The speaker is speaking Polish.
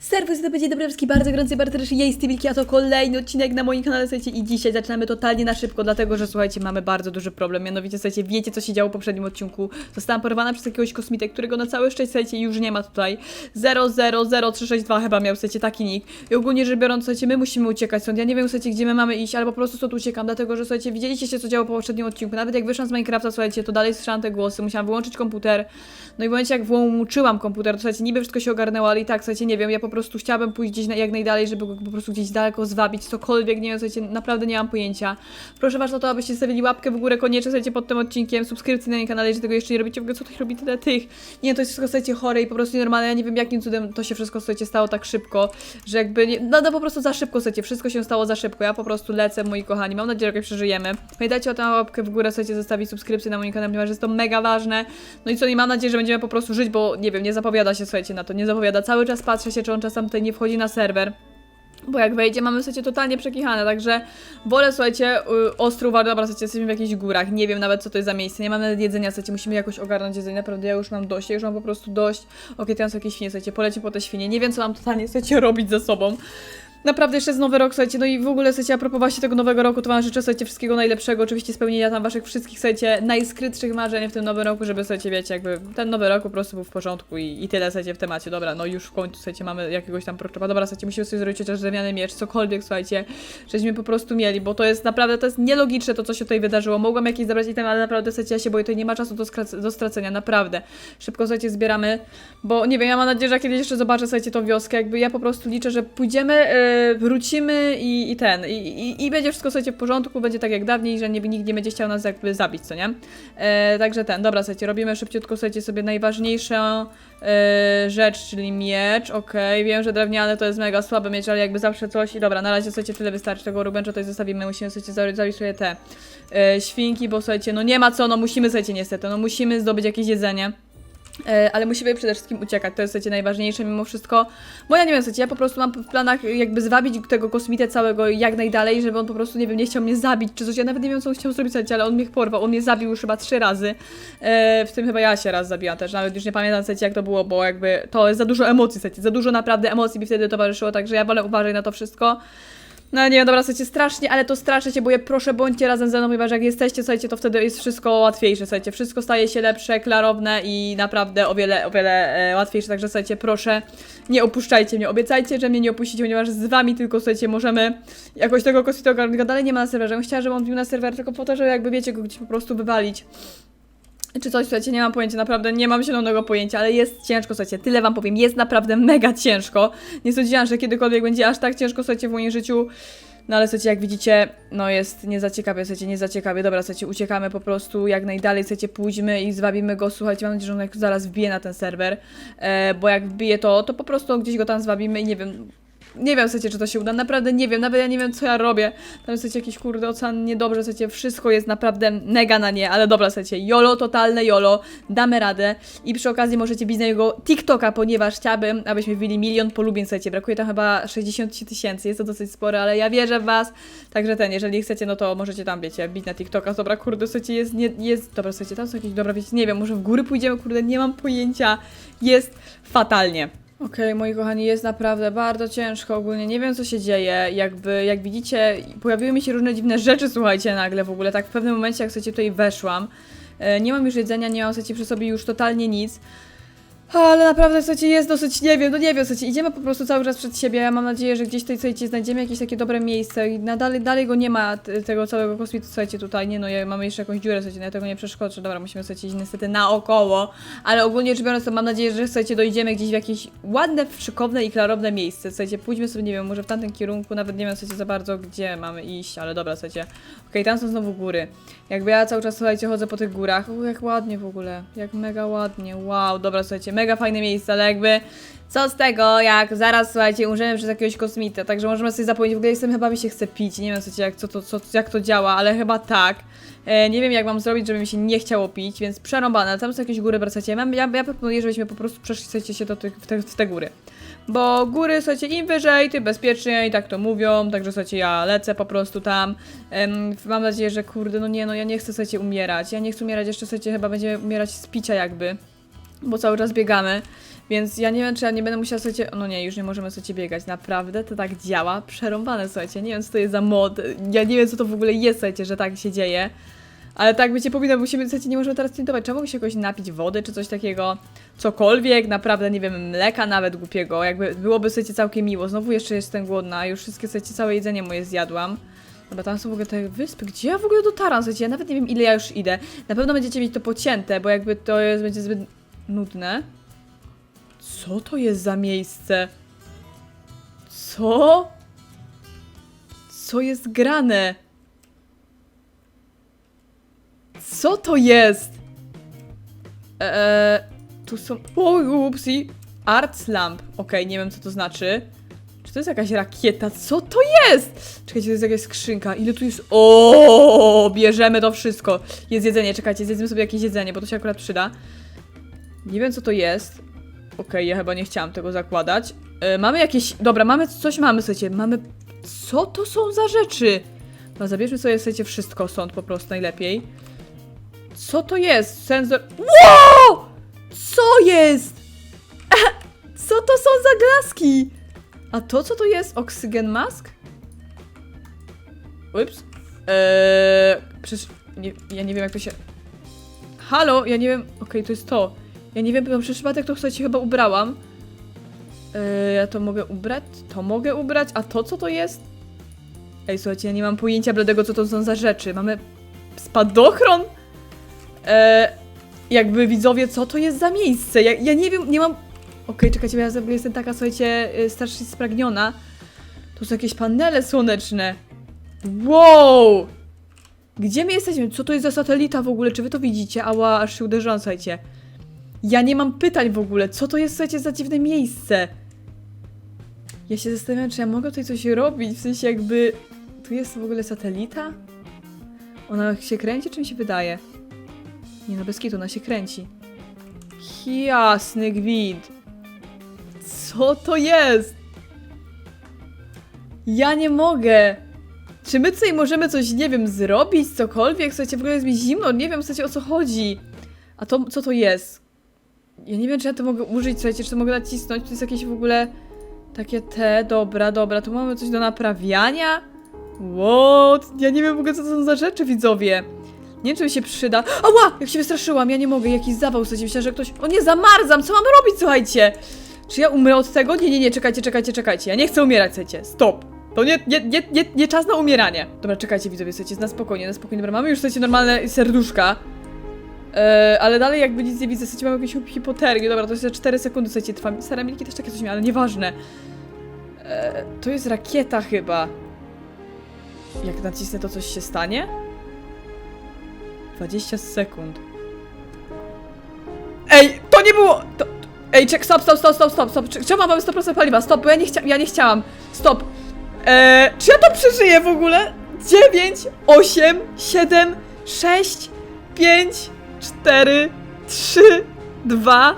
Serwus, to będzie Dobrowski, bardzo gorący, też jest Wilki, a to kolejny odcinek na moim kanale, słuchajcie, i dzisiaj zaczynamy totalnie na szybko, dlatego, że słuchajcie, mamy bardzo duży problem, mianowicie, słuchajcie, wiecie, co się działo w poprzednim odcinku, zostałam porwana przez jakiegoś kosmitę, którego na całe szczęście, słuchajcie, już nie ma tutaj, 000362 chyba miał, słuchajcie, taki nick, i ogólnie rzecz biorąc, słuchajcie, my musimy uciekać stąd, ja nie wiem, słuchajcie, gdzie my mamy iść, ale po prostu stąd uciekam, dlatego, że, słuchajcie, widzieliście się, co działo po poprzednim odcinku, nawet jak wyszłam z Minecrafta, słuchajcie, to dalej słyszałam te głosy, musiałam wyłączyć komputer, no i w momencie, jak włączyłam komputer, to słuchajcie, niby wszystko się ogarnęło, ale i tak, słuchajcie, nie wiem, ja po prostu chciałabym pójść gdzieś na, jak najdalej, żeby go po prostu gdzieś daleko zwabić, cokolwiek, nie wiem, słuchajcie, naprawdę nie mam pojęcia. Proszę was o to, abyście zostawili łapkę w górę koniecznie, słuchajcie, pod tym odcinkiem, subskrypcji na moim kanale, jeżeli tego jeszcze nie robicie, w ogóle co tych robi tyle tych. Nie, to jest wszystko, słuchajcie, chore i po prostu nienormalne, ja nie wiem, jakim cudem to się wszystko, słuchajcie, stało tak szybko, że jakby, nie, no, no po prostu za szybko, słuchajcie, wszystko się stało za szybko, ja po prostu lecę, moi kochani, mam nadzieję, że jakoś przeżyjemy. Pamiętajcie o tę łapkę w górę, słuchajcie, zostawić subskrypcję na moim kanale, ponieważ jest to mega ważne. No i co, i mam nadzieję, że będziemy po prostu żyć, bo nie wiem, nie zapowiada się, słuchajcie, na to, nie zapowiada. Cały czas patrzę się, czy on czasem tutaj nie wchodzi na serwer. Bo jak wejdzie, mamy słuchajcie totalnie przekichane, także wolę słuchajcie y, ostro dobra, słuchajcie, jesteśmy w jakichś górach, nie wiem nawet co to jest za miejsce, nie mamy nawet jedzenia, słuchajcie, musimy jakoś ogarnąć jedzenie, naprawdę ja już mam dość, ja już mam po prostu dość. Okej, teraz są jakieś świnie, słuchajcie, poleci po te świnie, nie wiem co mam totalnie, słuchajcie, robić ze sobą. Naprawdę jeszcze jest nowy rok, słuchajcie, no i w ogóle, słuchajcie, a propos właśnie tego nowego roku, to wam życzę, słuchajcie, wszystkiego najlepszego, oczywiście spełnienia tam waszych wszystkich, słuchajcie, najskrytszych marzeń w tym nowym roku, żeby, słuchajcie, wiecie, jakby ten nowy rok po prostu był w porządku i, i tyle, słuchajcie, w temacie, dobra, no już w końcu, słuchajcie, mamy jakiegoś tam protoczoła, dobra, słuchajcie, musimy sobie zrobić chociaż drewniany miecz, cokolwiek, słuchajcie, żeśmy po prostu mieli, bo to jest naprawdę, to jest nielogiczne to, co się tutaj wydarzyło, mogłam jakieś zabrać item, ale naprawdę, słuchajcie, ja się boję, tutaj nie ma czasu do, do stracenia, naprawdę, szybko, słuchajcie, zbieramy, bo, nie wiem, ja mam nadzieję, że kiedyś jeszcze zobaczę, słuchajcie, tą wioskę, jakby ja po prostu liczę, że pójdziemy, yy, wrócimy i, i ten, i, i, i będzie wszystko, słuchajcie, w porządku, będzie tak jak dawniej, że nie, nikt nie będzie chciał nas jakby zabić, co nie? E, także ten, dobra, słuchajcie, robimy szybciutko, słuchajcie, sobie najważniejszą e, rzecz, czyli miecz, okej, wiem, że drewniany to jest mega słaby miecz, ale jakby zawsze coś i dobra, na razie, słuchajcie, tyle wystarczy, tego rubęcza tutaj zostawimy, musimy, słuchajcie, za- zabić sobie te e, świnki, bo, słuchajcie, no nie ma co, no musimy, słuchajcie, niestety, no musimy zdobyć jakieś jedzenie. E, ale musimy przede wszystkim uciekać, to jest słuchajcie, najważniejsze mimo wszystko. Bo ja nie wiem, słuchajcie, ja po prostu mam w planach jakby zwabić tego kosmitę całego jak najdalej, żeby on po prostu, nie wiem, nie chciał mnie zabić czy coś. Ja nawet nie wiem, co on chciał zrobić, słuchajcie, ale on mnie porwał, on mnie zabił już chyba trzy razy. E, w tym chyba ja się raz zabiłam też, nawet już nie pamiętam, słuchajcie, jak to było, bo jakby to jest za dużo emocji, słuchajcie, za dużo naprawdę emocji mi wtedy towarzyszyło, także ja wolę uważać na to wszystko. No nie dobra, słuchajcie, strasznie, ale to straszę cię, bo ja proszę, bądźcie razem ze mną, ponieważ jak jesteście, słuchajcie, to wtedy jest wszystko łatwiejsze, słuchajcie, wszystko staje się lepsze, klarowne i naprawdę o wiele, o wiele e, łatwiejsze, także słuchajcie, proszę, nie opuszczajcie mnie, obiecajcie, że mnie nie opuścicie, ponieważ z wami tylko, słuchajcie, możemy jakoś tego go dalej nie ma na serwerze, ja chciała, żeby on wbił na serwer tylko po to, żeby jakby, wiecie, go gdzieś po prostu wywalić. Czy coś, słuchajcie, nie mam pojęcia, naprawdę nie mam zielonego pojęcia, ale jest ciężko, słuchajcie, tyle wam powiem, jest naprawdę mega ciężko. Nie sądziłam, że kiedykolwiek będzie aż tak ciężko, słuchajcie, w moim życiu. No ale słuchajcie, jak widzicie, no jest nie za ciekawie, słuchajcie, nie. Dobra, słuchajcie, uciekamy po prostu jak najdalej, słuchajcie, pójdźmy i zwabimy go, słuchajcie, mam nadzieję, że on zaraz wbije na ten serwer, e, bo jak wbije to, to po prostu gdzieś go tam zwabimy i nie wiem, nie wiem, słuchajcie, czy to się uda, naprawdę nie wiem, nawet ja nie wiem, co ja robię. Tam słuchajcie, jakiś kurde ocean. Niedobrze, słuchajcie, wszystko jest naprawdę mega na nie, ale dobra, słuchajcie, jolo, totalne jolo, damy radę. I przy okazji możecie bić na jego TikToka, ponieważ chciałabym, abyśmy wbili milion polubień, słuchajcie, brakuje tam chyba 60 tysięcy, jest to dosyć spore, ale ja wierzę w was, także ten, jeżeli chcecie, no to możecie tam, wiecie, bić na TikToka, dobra, kurde, słuchajcie, jest, nie, jest, dobra, słuchajcie, tam są jakieś, dobra, wiecie, nie wiem, może w góry pójdziemy, kurde, nie mam pojęcia, jest fatalnie. Okej, moi kochani, jest naprawdę bardzo ciężko. Ogólnie, nie wiem co się dzieje, jakby, jak widzicie, pojawiły mi się różne dziwne rzeczy, słuchajcie, nagle w ogóle, tak w pewnym momencie, jak słuchajcie, tutaj weszłam, e, nie mam już jedzenia, nie mam, słuchajcie, przy sobie już totalnie nic, ale naprawdę, słuchajcie, jest dosyć, nie wiem, no nie wiem, słuchajcie, idziemy po prostu cały czas przed siebie, ja mam nadzieję, że gdzieś tutaj, słuchajcie, znajdziemy jakieś takie dobre miejsce i nadal, dalej go nie ma, tego całego kosmitu, słuchajcie, tutaj, nie no, ja- mamy jeszcze jakąś dziurę, słuchajcie, no ja tego nie przeskoczę, dobra, musimy, słuchajcie, iść niestety naokoło, ale ogólnie rzecz biorąc, to mam nadzieję, że, słuchajcie, dojdziemy gdzieś w jakieś ładne, szykowne i klarowne miejsce, słuchajcie, pójdźmy sobie, nie wiem, może w tamtym kierunku, nawet nie wiem, słuchajcie, za bardzo, gdzie mamy iść, ale dobra, słuchajcie, okej, tam są znowu góry, jakby ja cały czas, słuchajcie, chodzę po tych górach, jak ładnie w ogóle, jak mega ładnie, wow, dobra, słuchajcie, mega fajne miejsce, ale jakby co z tego, jak zaraz, słuchajcie, umrzemy przez jakiegoś kosmitę, także możemy sobie zapomnieć, w ogóle jestem, chyba mi się chce pić, nie wiem, słuchajcie, jak, co to, co, jak to działa, ale chyba tak. E, nie wiem, jak mam zrobić, żeby mi się nie chciało pić, więc przerąbane, tam są jakieś góry, wracacie, ja, ja, ja proponuję, żebyśmy po prostu przeszli, słuchajcie, się do tych, w, te, w te góry. Bo góry, słuchajcie, im wyżej, tym bezpieczniej, tak to mówią, także słuchajcie, ja lecę po prostu tam. Mam nadzieję, że kurde, no nie, no ja nie chcę, słuchajcie, umierać. Ja nie chcę umierać, jeszcze, słuchajcie, chyba będziemy umierać z picia jakby, bo cały czas biegamy. Więc ja nie wiem, czy ja nie będę musiała, słuchajcie, no nie, już nie możemy, słuchajcie, biegać. Naprawdę to tak działa. Przerąbane, słuchajcie, nie wiem, co to jest za mod. Ja nie wiem, co to w ogóle jest, słuchajcie, że tak się dzieje. Ale tak będzie powinno, musimy, słuchajcie, nie możemy teraz sprintować. Trzeba się jakoś napić wody, czy coś takiego. Cokolwiek, naprawdę, nie wiem, mleka nawet głupiego. Jakby byłoby, słuchajcie, całkiem miło. Znowu jeszcze jestem głodna, już wszystkie, słuchajcie, całe jedzenie moje zjadłam. Dobra, tam są w ogóle te wyspy. Gdzie ja w ogóle dotaram? Słuchajcie, ja nawet nie wiem, ile ja już idę. Na pewno będziecie mieć to pocięte, bo jakby to jest, będzie zbyt nudne. Co to jest za miejsce? Co? Co jest grane? Co to jest? Eee, tu są... O, upsi. Art lamp. Okej, nie wiem co to znaczy. Czy to jest jakaś rakieta? Co to jest? Czekajcie, to jest jakaś skrzynka. Ile tu jest? O, bierzemy to wszystko. Jest jedzenie, czekajcie, zjedzmy sobie jakieś jedzenie, bo to się akurat przyda. Nie wiem co to jest. Okej, ja chyba nie chciałam tego zakładać. E, mamy jakieś... Dobra, mamy coś, mamy, słuchajcie, mamy... Co to są za rzeczy? No, zabierzmy sobie, słuchajcie, wszystko stąd po prostu najlepiej. Co to jest? Sensor... Wow! Co jest? Co to są za glaski? A to co to jest? Oksygen mask? Ups. Eee, przecież nie, ja nie wiem jak to się... Halo, ja nie wiem... Okej, to jest to. Ja nie wiem, bo przez przypadek to słuchajcie chyba ubrałam. Eee, ja to mogę ubrać? To mogę ubrać? A to co to jest? Ej, słuchajcie, ja nie mam pojęcia bladego co to są za rzeczy. Mamy spadochron? Eee, jakby widzowie, co to jest za miejsce? Ja, ja nie wiem, nie mam... Okej, czekajcie, bo ja jestem taka, słuchajcie, y, strasznie spragniona. To są jakieś panele słoneczne. Wow! Gdzie my jesteśmy? Co to jest za satelita w ogóle? Czy wy to widzicie? Ała, aż się uderzyłam, słuchajcie. Ja nie mam pytań w ogóle. Co to jest, słuchajcie, za dziwne miejsce? Ja się zastanawiam, czy ja mogę tutaj coś robić, w sensie jakby... Tu jest w ogóle satelita? Ona się kręci, czy mi się wydaje? Nie no, bez kitu, ona się kręci. Jasny gwint. Co to jest? Ja nie mogę. Czy my tutaj możemy coś, nie wiem, zrobić, cokolwiek? Słuchajcie, w ogóle jest mi zimno, nie wiem, słuchajcie, o co chodzi. A to, co to jest? Ja nie wiem, czy ja to mogę użyć, słuchajcie, czy to mogę nacisnąć. To jest jakieś w ogóle takie te, dobra, dobra, tu mamy coś do naprawiania. What? Ja nie wiem w ogóle, co to są za rzeczy, widzowie. Nie wiem, czy mi się przyda. Ała! Jak się wystraszyłam, ja nie mogę, jakiś zawał, słuchajcie, myślałam, że ktoś... O nie, zamarzam, co mam robić, słuchajcie? Czy ja umrę od tego? Nie, nie, nie, czekajcie, czekajcie, czekajcie, ja nie chcę umierać, słuchajcie, stop. To nie, nie, nie, nie, nie czas na umieranie. Dobra, czekajcie, widzowie, słuchajcie, na spokojnie, na spokojnie, dobra, mamy już, słuchajcie, normalne serduszka. Eee, ale dalej jakby nic nie widzę, słuchajcie, mamy jakąś hip- hipotermię, dobra, to jest za 4 sekundy, słuchajcie, trwa. Ceramiki też takie coś miały, ale nieważne. Eee, to jest rakieta chyba. Jak nacisnę, to coś się stanie? 20 sekund. Ej, to nie było! To, ej, czek, stop, stop, stop, stop, stop, stop. Czemu mamy 100% paliwa? Stop, bo ja nie, chcia, ja nie chciałam. Stop. Eee, czy ja to przeżyję w ogóle? 9, 8, 7, 6, 5, 4, 3, 2,